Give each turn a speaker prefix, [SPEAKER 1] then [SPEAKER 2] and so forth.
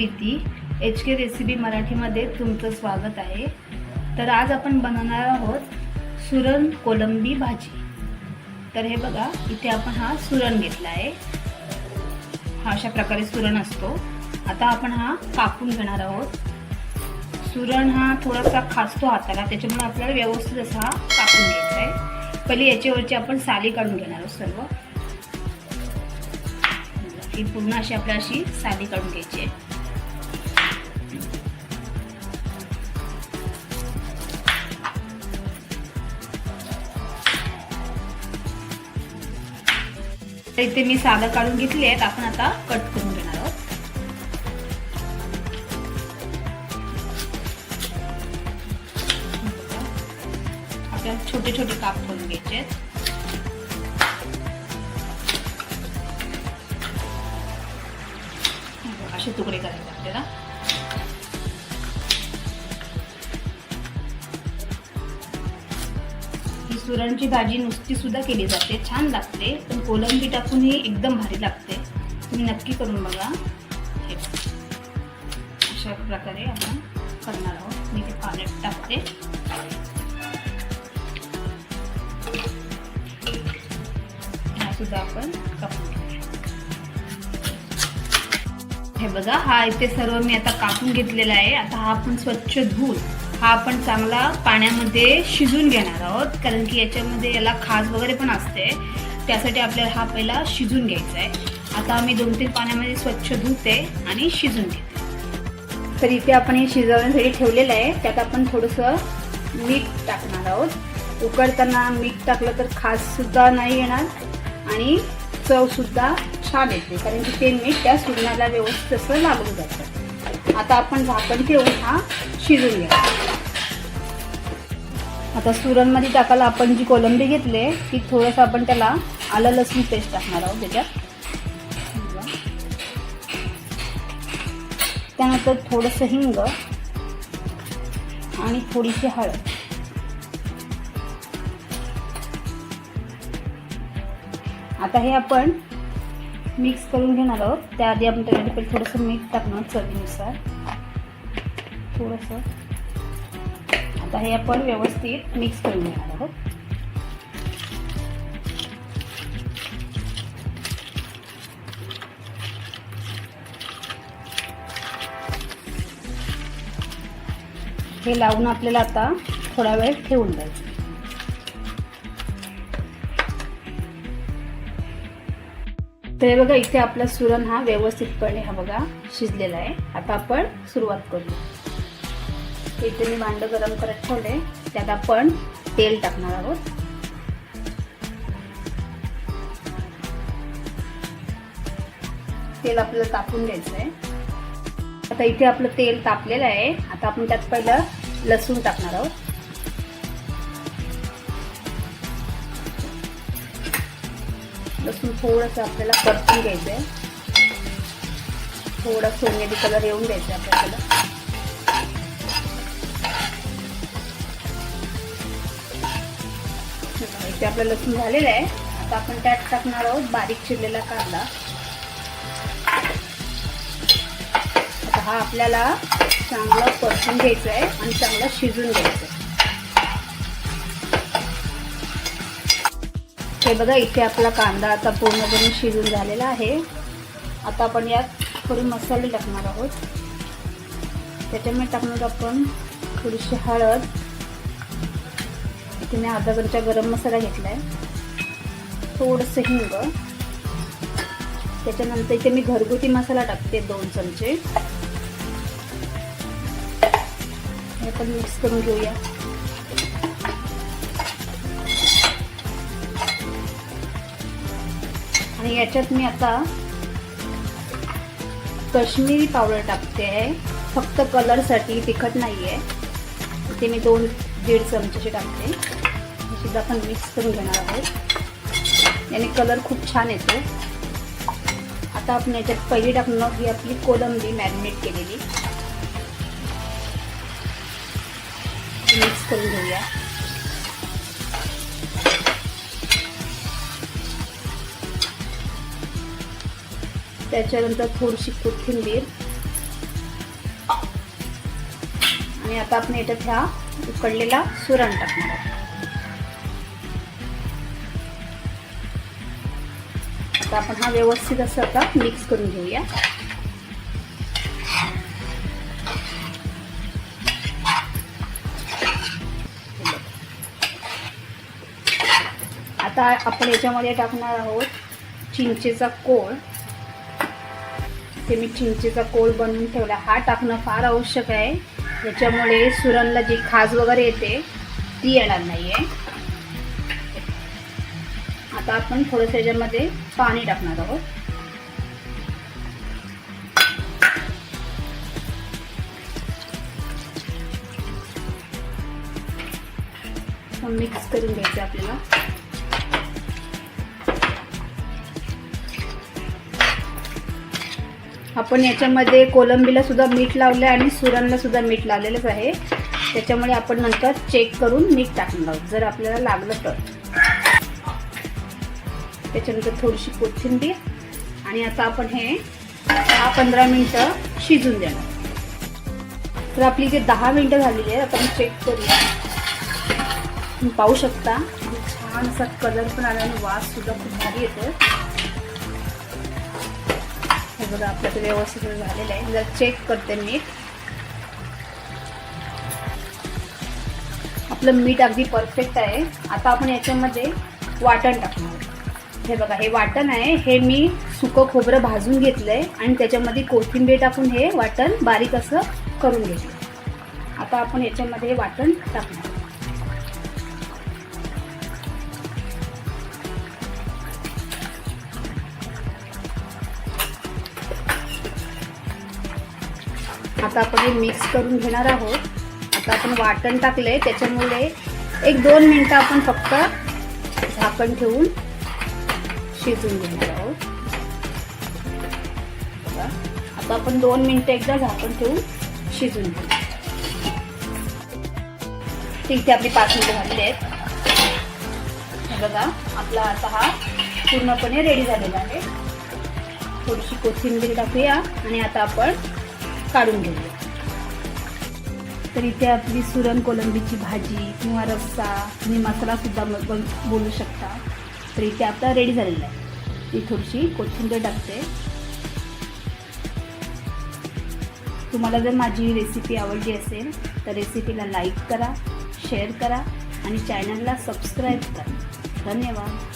[SPEAKER 1] Preeti H के recipe मराठीमध्ये तुमचं स्वागत आहे. तर आज आपण बनवणार आहोत सुरण कोलंबी भाजी. तर हे बघा इथे आपण हा सुरण घेतला आहे. हा अशा प्रकारे सुरण असतो. आता आपण हा कापून घेणार आहोत. सुरण हा थोडासा खासतो हाताला त्याच्यामुळे आपल्याला व्यवस्थित असा हा कापून घ्यायचा आहे. पहिले याच्यावरची आपण साली काढून घेणार आहोत सर्व. ही पूर्ण अशी आपल्याला अशी साली काढून घ्यायची आहे. इथे मी सालं काढून घेतली आहेत. आपण आता कट करून घेणार आहोत. आपल्याला छोटे छोटे काप करून घ्यायचे आहेत. असे तुकडे करायचे आपल्याला. सुरणची भाजी नुसती सुद्धा केली जाते. छान लागते. पण कोलंबी टाकून ही एकदम भारी लागते. तुम्ही नक्की करून बघा. हे अशा प्रकारे आपण करणार आहोत. मी ते पाण्यात टाकते. सुद्धा आपण कापून हे बघा हा इथे सर्व मी आता कापून घेतलेला आहे. आता हा आपण स्वच्छ धुवून हा आपण चांगला पाण्यामध्ये शिजून घेणार आहोत कारण की याच्यामध्ये याला खाज वगैरे पण असते. त्यासाठी आपल्याला हा पहिला शिजून घ्यायचा आहे आता आम्ही दोन तीन पाण्यामध्ये स्वच्छ धुते आणि शिजून घेते. तर इथे आपण हे शिजवण्यासाठी ठेवलेलं आहे. त्यात आपण थोडंसं मीठ टाकणार आहोत. उकडताना मीठ टाकलं तर खास सुद्धा नाही येणार आणि चव सुद्धा छान येते कारण की ते मीठ त्या सुरणाला व्यवस्थित असं लागून जातं. आता आपण झाकण ठेवून हा शिजून घ्या आता सुरणमध्ये टाकायला आपण जी कोलंबी घेतली ती थोडंसं आपण त्याला आलं लसूण पेस्ट टाकणार आहोत त्याच्यात. त्यानंतर थोडंसं हिंग आणि थोडीशी हळद. आता हे आपण मिक्स करून घेणार आहोत. त्याआधी आपण त्याच्यामध्ये पहिले थोडंसं मीठ टाकणार चवीनुसार. थोडंसं. आता हे आपण व्यवस्थित मिक्स करून घेणार आहोत. हे लावून आपल्याला आता थोडा वेळ ठेवून द्यायचं. तर हे बघा इथे आपला सुरण हा व्यवस्थितपणे हा बघा शिजलेला आहे. आता आपण सुरुवात करू इथे मी भांडं गरम करत ठेवले त्यात आपण तेल टाकणार आहोत. तेल आपल्याला तापून घ्यायचं आहे आता इथे आपलं तेल तापलेलं आहे. आता आपण त्यात पहिलं लसूण टाकणार आहोत. लसूण थोडंसं आपल्याला परतून घ्यायचं आहे थोडा सोनेरी कलर येऊन द्यायचा आपल्याला. इथे आपलं लसूण झालेलं आहे. आता आपण त्यात टाकणार आहोत बारीक चिरलेला कांदा. आता हा आपल्याला चांगला परतून घ्यायचा आहे आणि चांगला शिजून घ्यायचं आहे हे बघा इथे आपला कांदा आता पूर्णपणे शिजून झालेला आहे. आता आपण यात थोडे मसाले टाकणार आहोत. त्याच्यामुळे टाकणार आपण थोडीशी हळद. इथे मी अर्धा चमचा गरम मसाला घेतला आहे थोडंसं हिंग. त्याच्यानंतर इथे मी घरगुती मसाला टाकते दोन चमचे. हे पण मिक्स करून घेऊया. आणि याच्यात मी आता कश्मीरी पावडर टाकते आहे. फक्त कलरसाठी तिखट नाही आहे ते मी दोन दीड चमचे टाकते. सुद्धा आपण मिक्स करून घेणार आहोत. याने कलर खूप छान येतो. आता आपण याच्यात पहिली टाकणार ही आपली कोलंबी मॅरिनेट केलेली. मिक्स करून घेऊया. त्याच्यानंतर थोडीशी कोथिंबीर. आणि आता आपण याच्यात हा उकडलेला सुरण टाकणार आहोत. आता आपण हा व्यवस्थित असं आता मिक्स करून घेऊया. आता आपण याच्यामध्ये टाकणार आहोत चिंचेचा कोळ. ते मी चिंचेचा कोल बनवून ठेवला. हा टाकणं फार आवश्यक आहे. त्याच्यामुळे सुरणला जी खाज वगैरे येते ती येणार नाही आहे आता आपण थोडंसं याच्यामध्ये पाणी टाकणार आहोत. मिक्स करून घ्यायचं आपल्याला. आपण याच्यामध्ये कोलंबीला सुद्धा मीठ लावलं आहे आणि सुरणला सुद्धा मीठ लावलेलंच आहे. त्याच्यामुळे आपण नंतर चेक करून मीठ टाकून आहोत जर आपल्याला लागलं तर. त्याच्यानंतर थोडीशी कोथिंबीर आणि आता आपण हे दहा पंधरा मिनटं शिजून देणार. तर आपली जे दहा मिनटं झालेली आहेत आपण चेक करूया. तुम्ही पाहू शकता. छान असा कलर पण आला आणि वास सुद्धा खूप भारी येतो बघा आपल्याकडे व्यवस्थित झालेलं आहे. जर चेक करते मीठ आपलं मीठ अगदी परफेक्ट आहे. आता आपण याच्यामध्ये वाटण टाकणार. हे बघा हे वाटण आहे. हे मी सुकं खोबरं भाजून घेतलं आहे आणि त्याच्यामध्ये कोथिंबीर टाकून हे वाटण बारीक असं करून घेतलं आता आपण याच्यामध्ये हे वाटण टाकणार. आता आपण हे मिक्स करून घेणार आहोत. आता आपण वाटण टाकले त्याच्यामुळे एक दोन मिनटं आपण फक्त झाकण ठेवून शिजून घेणार आहोत. आता आपण दोन मिनटं एकदा झाकण ठेवून शिजून घेऊ इथे आपली पाच मिनटं झालेली आहेत. बघा आपला आता हा पूर्णपणे रेडी झालेला आहे. थोडीशी कोथिंबीर टाकूया आणि आता आपण काढून घेऊया तर इथे आपली सुरण कोलंबीची भाजी किंवा रस्सा तुम्ही मसाला सुद्धा बोलू शकता. तर इथे आपला रेडी झालेला आहे. मी थोडीशी कोथिंबीर टाकते. तुम्हाला जर माझी रेसिपी आवडली असेल तर रेसिपीला लाईक करा शेअर करा आणि चॅनलला सबस्क्राईब करा. धन्यवाद.